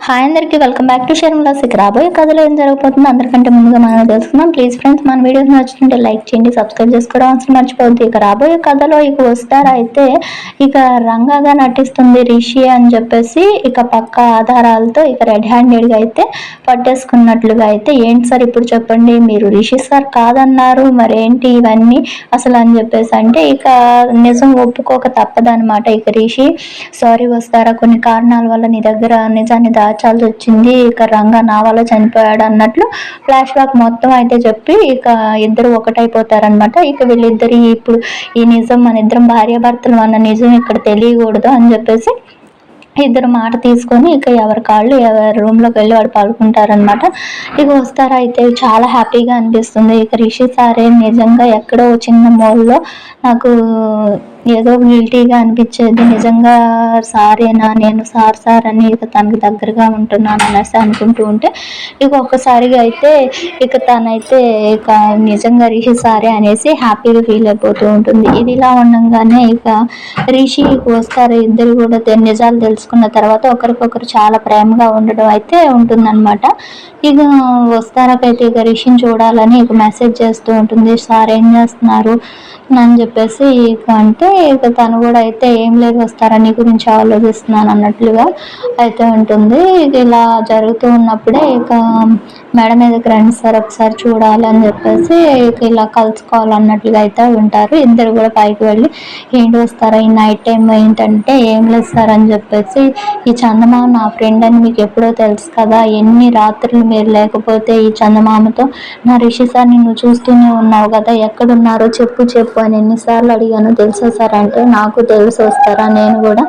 Hi అందరికీ welcome back to షర్మిలాస్ ఇక రాబోయే కథలో ఏం జరగబోతుందో అందరికంటే ముందుగా మనం తెలుసుకుందాం. ప్లీజ్ ఫ్రెండ్స్ మన వీడియోస్ నచ్చుతుంటే లైక్ చేయండి సబ్స్క్రైబ్ చేసుకోవడం అవసరం మర్చిపోద్ది ఇక రాబోయే కథలో ఇక వస్తారా అయితే ఇక రంగాగా నటిస్తుంది రిషి అని చెప్పేసి ఇక పక్క ఆధారాలతో ఇక రెడ్ హ్యాండెడ్గా అయితే పట్టేసుకున్నట్లుగా అయితే ఏంటి సార్ ఇప్పుడు చెప్పండి? మీరు రిషి సార్ కాదన్నారు మరేంటి ఇవన్నీ అసలు అని చెప్పేసి అంటే ఇక నిజం ఒప్పుకోక తప్పదనమాట ఇక రిషి సారీ వస్తారా? కొన్ని కారణాల వల్ల నీ దగ్గర నిజాన్ని దాచాల్సి వచ్చింది ఇక రంగా నా వల్ల చనిపోయాడు అన్నట్లు ఫ్లాష్ బ్యాక్ మొత్తం అయితే చెప్పి ఇక ఇద్దరు ఒకటైపోతారనమాట ఇక వీళ్ళిద్దరి ఇప్పుడు ఈ నిజం మన ఇద్దరం భార్యాభర్తలు అన్న నిజం ఇక్కడ తెలియకూడదు అని చెప్పేసి ఇద్దరు మాట తీసుకొని ఇక ఎవరి కాళ్ళు ఎవరి రూమ్లోకి వెళ్ళి వాడు పడుకుంటారనమాట ఇక వస్తారా అయితే చాలా హ్యాపీగా అనిపిస్తుంది. ఇక రిషి సారే నిజంగా ఎక్కడో చిన్న మోల్లో నాకు ఏదో గిల్టీగా అనిపించేది. నిజంగా సారేనా? నేను సార్ సార్ అని ఇక తనకి దగ్గరగా ఉంటున్నాను అనేసి అనుకుంటూ ఉంటే ఇక ఒక్కసారిగా అయితే ఇక తనైతే ఇక నిజంగా రిషి సారే అనేసి హ్యాపీగా ఫీల్ అయిపోతూ ఉంటుంది. ఇది ఇలా ఉండగానే ఇక రిషి వస్తారు ఇద్దరు కూడా నిజాలు తెలుసుకున్న తర్వాత ఒకరికొకరు చాలా ప్రేమగా ఉండడం అయితే ఉంటుందన్నమాట. ఇక వస్తారకైతే ఇక రిషిని చూడాలని ఇక మెసేజ్ చేస్తూ ఉంటుంది. సార్ ఏం చేస్తున్నారు? అని చెప్పేసి ఇక అంటే ఇక తను కూడా అయితే ఏం లేదు వస్తారా నీ గురించి ఆలోచిస్తున్నాను అన్నట్లుగా అయితే ఉంటుంది. ఇక ఇలా జరుగుతూ ఉన్నప్పుడే ఇక మేడం మీదకి రండి సార్ ఒకసారి చూడాలని చెప్పేసి ఇలా కలుసుకోవాలన్నట్లుగా అయితే ఉంటారు. ఇద్దరు కూడా పైకి వెళ్ళి ఏంటి వస్తారా ఈ నైట్ టైం ఏంటంటే ఏం లేదు సార్ అని చెప్పేసి ఈ చందమామ నా ఫ్రెండ్ అని మీకు ఎప్పుడో తెలుసు కదా ఎన్ని రాత్రులు మీరు లేకపోతే ఈ చందమామతో నా రిషి సార్ నిన్ను చూస్తూనే ఉన్నావు కదా ఎక్కడున్నారో చెప్పు చెప్పు అని ఎన్నిసార్లు అడిగాను తెలుసా సార్? అంటే నాకు తెలిసి వస్తారా నేను కూడా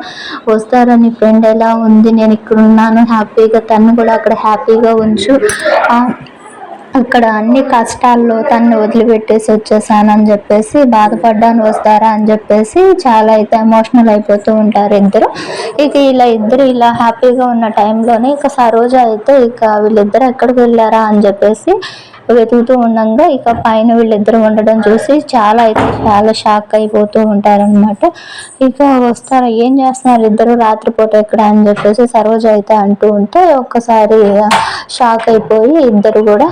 వస్తారా నీ ఫ్రెండ్ ఎలా ఉంది నేను ఇక్కడ ఉన్నాను హ్యాపీగా తను కూడా అక్కడ హ్యాపీగా ఉంచు అక్కడ అన్ని కష్టాల్లో తన్ని వదిలిపెట్టేసి వచ్చేసానని చెప్పేసి బాధపడ్డాను వస్తారా అని చెప్పేసి చాలా అయితే ఎమోషనల్ అయిపోతూ ఉంటారు ఇద్దరు. ఇక ఇలా ఇద్దరు ఇలా హ్యాపీగా ఉన్న టైంలోనే ఇక సరోజ అయితే ఇక వీళ్ళిద్దరు ఎక్కడికి వెళ్ళారా అని చెప్పేసి వెతుకుతూ ఉండగా ఇక పైన వీళ్ళిద్దరు ఉండడం చూసి చాలా అయితే చాలా షాక్ అయిపోతూ ఉంటారనమాట ఇక వస్తారు? ఏం చేస్తున్నారు? ఇద్దరు రాత్రిపూట ఎక్కడ అని చెప్పేసి సరోజ అయితే అంటూ ఉంటే ఒక్కసారి షాక్ అయిపోయి ఇద్దరు కూడా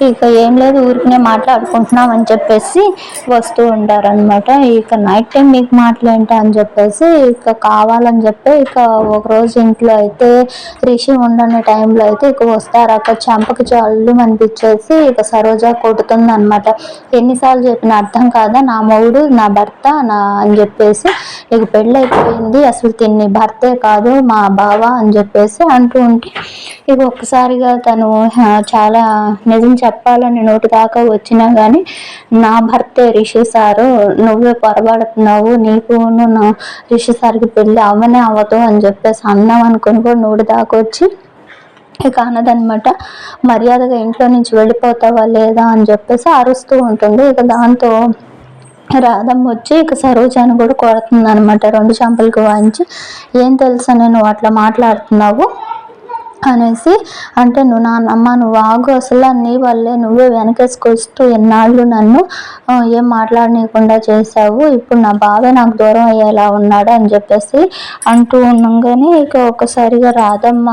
ఇక ఏం లేదు ఊరికనే మాట్లాడుకుంటున్నాం అని చెప్పేసి వస్తూ ఉంటారు అనమాట ఇక నైట్ టైం మీకు మాటలేంటి అని చెప్పేసి ఇక కావాలని చెప్పి ఇక ఒకరోజు ఇంట్లో అయితే రిషి ఉండని టైంలో అయితే ఇక వస్తారు. అక్కడ చెంపకి చల్లు అనిపించేసి ఇక సరోజ కొడుతుంది అనమాట ఎన్నిసార్లు చెప్పిన అర్థం కాదా? నా మొగుడు నా భర్త నా అని చెప్పేసి ఇక పెళ్ళి అయిపోయింది అసలు తిన్ని భర్తే కాదు మా బావ అని చెప్పేసి అంటూ ఉంటే ఇక ఒక్కసారిగా తను చాలా నిజం చెప్పాలని నోటి దాకా వచ్చినా కానీ నా భర్తే రిషి సారు నువ్వే పొరబడుతున్నావు నీకు నా రిషి సార్కి పెళ్ళి అవ్వనే అవ్వదు అని చెప్పేసి అన్నాం అనుకుని కూడా నోటి దాకా వచ్చి ఇక అన్నదనమాట మర్యాదగా ఇంట్లో నుంచి వెళ్ళిపోతావా లేదా అని చెప్పేసి అరుస్తూ ఉంటుంది. ఇక దాంతో రాధమ్మ వచ్చి ఇక సరోజాను కూడా కొడుతుంది అనమాట రెండు చంపలకు వాయించి. ఏం తెలుసా నేను అట్లా మాట్లాడుతున్నావు? అనేసి అంటే నువ్వు నా అమ్మ నువ్వు ఆగు అసలు నీ వల్లే నువ్వే వెనకేసుకొస్తూ ఎన్నాళ్ళు నన్ను ఏం మాట్లాడనీయకుండా చేశావు ఇప్పుడు నా బావే నాకు దూరం అయ్యేలా ఉన్నాడు అని చెప్పేసి అంటూ ఉండగానే ఇక ఒకసారిగా రాదమ్మ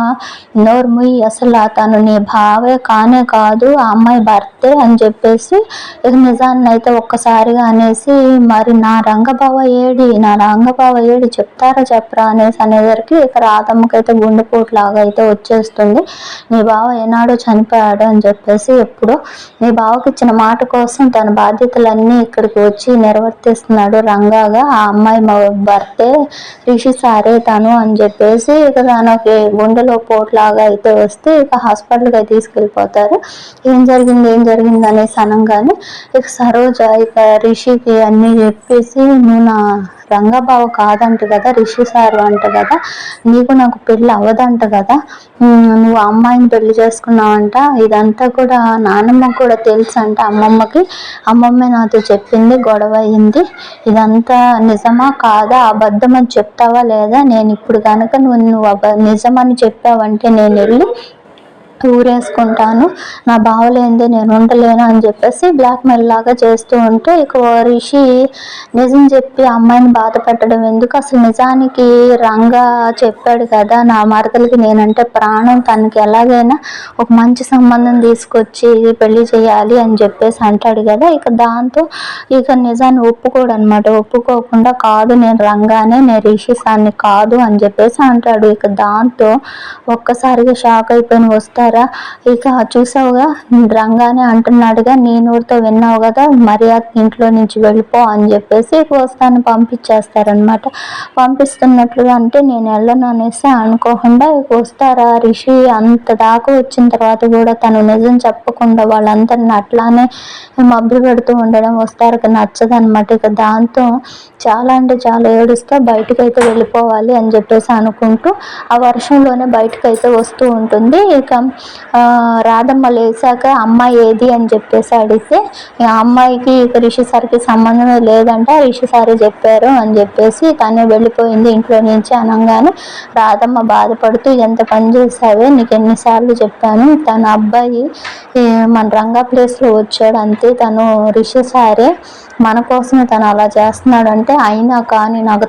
నోర్ముయి అసలు తను నీ బావే కానే కాదు ఆ అమ్మాయి భర్తే అని చెప్పేసి ఇక నిజాన్ని అయితే ఒక్కసారిగా అనేసి మరి నా రంగబావ ఏడి నా రంగబావ ఏడి చెప్తారా చెప్పరా అనేసి అనేసరికి ఇక రాధమ్మకైతే గుండెపోటు లాగా అయితే వచ్చేసి చేస్తుంది. నీ బావ ఏనాడో చనిపోయాడు అని చెప్పేసి ఎప్పుడో నీ బావకి ఇచ్చిన మాట కోసం తన బాధ్యతలన్నీ ఇక్కడికి వచ్చి నిర్వర్తిస్తున్నాడు రంగాగా. ఆ అమ్మాయి భర్తే రిషి సారే తను అని చెప్పేసి ఇక తనకి గుండెలో పోట్లాగా అయితే వస్తే ఇక హాస్పిటల్కి అయితే తీసుకెళ్ళిపోతారు. ఏం జరిగింది? ఏం జరిగింది? అనేసి అనగానే ఇక సరోజ ఇక రిషికి అన్నీ చెప్పేసి నువ్వు నా రంగబావ కాదంట కదా రిషి సారు అంట కదా నీకు నాకు పెళ్ళి అవ్వదంట కదా నువ్వు అమ్మాయిని పెళ్ళి చేసుకున్నావంట. ఇదంతా కూడా నానమ్మ కూడా తెలుసు అంట అమ్మమ్మకి. అమ్మమ్మ నాతో చెప్పింది గొడవ అయింది. ఇదంతా నిజమా కాదా? అబద్ధం అని చెప్తావా లేదా? నేను ఇప్పుడు కనుక నువ్వు నువ్వు నిజమని చెప్పావంటే నేను వెళ్ళి ఊరేసుకుంటాను నా బావలేందే నేను ఉండలేను అని చెప్పేసి బ్లాక్మెయిల్ లాగా చేస్తూ ఉంటే ఇక రిషి నిజం చెప్పి అమ్మాయిని బాధ పెట్టడం ఎందుకు? అసలు నిజానికి రంగా చెప్పాడు కదా నా మరదలకి నేనంటే ప్రాణం తనకి ఎలాగైనా ఒక మంచి సంబంధం తీసుకొచ్చి పెళ్ళి చేయాలి అని చెప్పేసి అంటాడు కదా ఇక దాంతో ఇక నిజాన్ని ఒప్పుకోడు అనమాట ఒప్పుకోకుండా కాదు నేను రంగానే నేను రిషి సార్ని కాదు అని చెప్పేసి అంటాడు. ఇక దాంతో ఒక్కసారిగా షాక్ అయిపోయిన వస్తారా. ఇక చూసావుగా? రంగానే అంటున్నాడుగా నీ నోటితో విన్నావు కదా? మర్యాద ఇంట్లో నుంచి వెళ్ళిపో అని చెప్పేసి ఇక వస్తాను పంపించేస్తారనమాట పంపిస్తున్నట్లుగా అంటే నేను వెళ్ళను అనేసి అనుకోకుండా ఇక వస్తారా రిషి? అంత దాకా వచ్చిన తర్వాత కూడా తను నిజం చెప్పకుండా వాళ్ళందరిని అట్లానే మభ్య పెడుతూ ఉండడం వస్తారకి నచ్చదు అనమాట ఇక దాంతో చాలా అంటే చాలా ఏడుస్తూ బయటకు అయితే వెళ్ళిపోవాలి అని చెప్పేసి అనుకుంటూ ఆ వర్షంలోనే బయటకు అయితే వస్తూ ఉంటుంది. ఇక రాధమ్మ లేచాక అమ్మాయి ఏది అని చెప్పేసి అడిగితే అమ్మాయికి ఇక రిషి సార్కి సంబంధం లేదంట రిషి సారే చెప్పారు అని చెప్పేసి తనే వెళ్ళిపోయింది ఇంట్లో నుంచి అనగానే రాధమ్మ బాధపడుతూ ఎంత పని చేసావే నీకు ఎన్నిసార్లు చెప్పాను తన అబ్బాయి మన రంగా ప్లేస్లో వచ్చాడు అంతే తను రిషి సారే మన కోసమే తను అలా చేస్తున్నాడంటే అయినా కానీ నాకు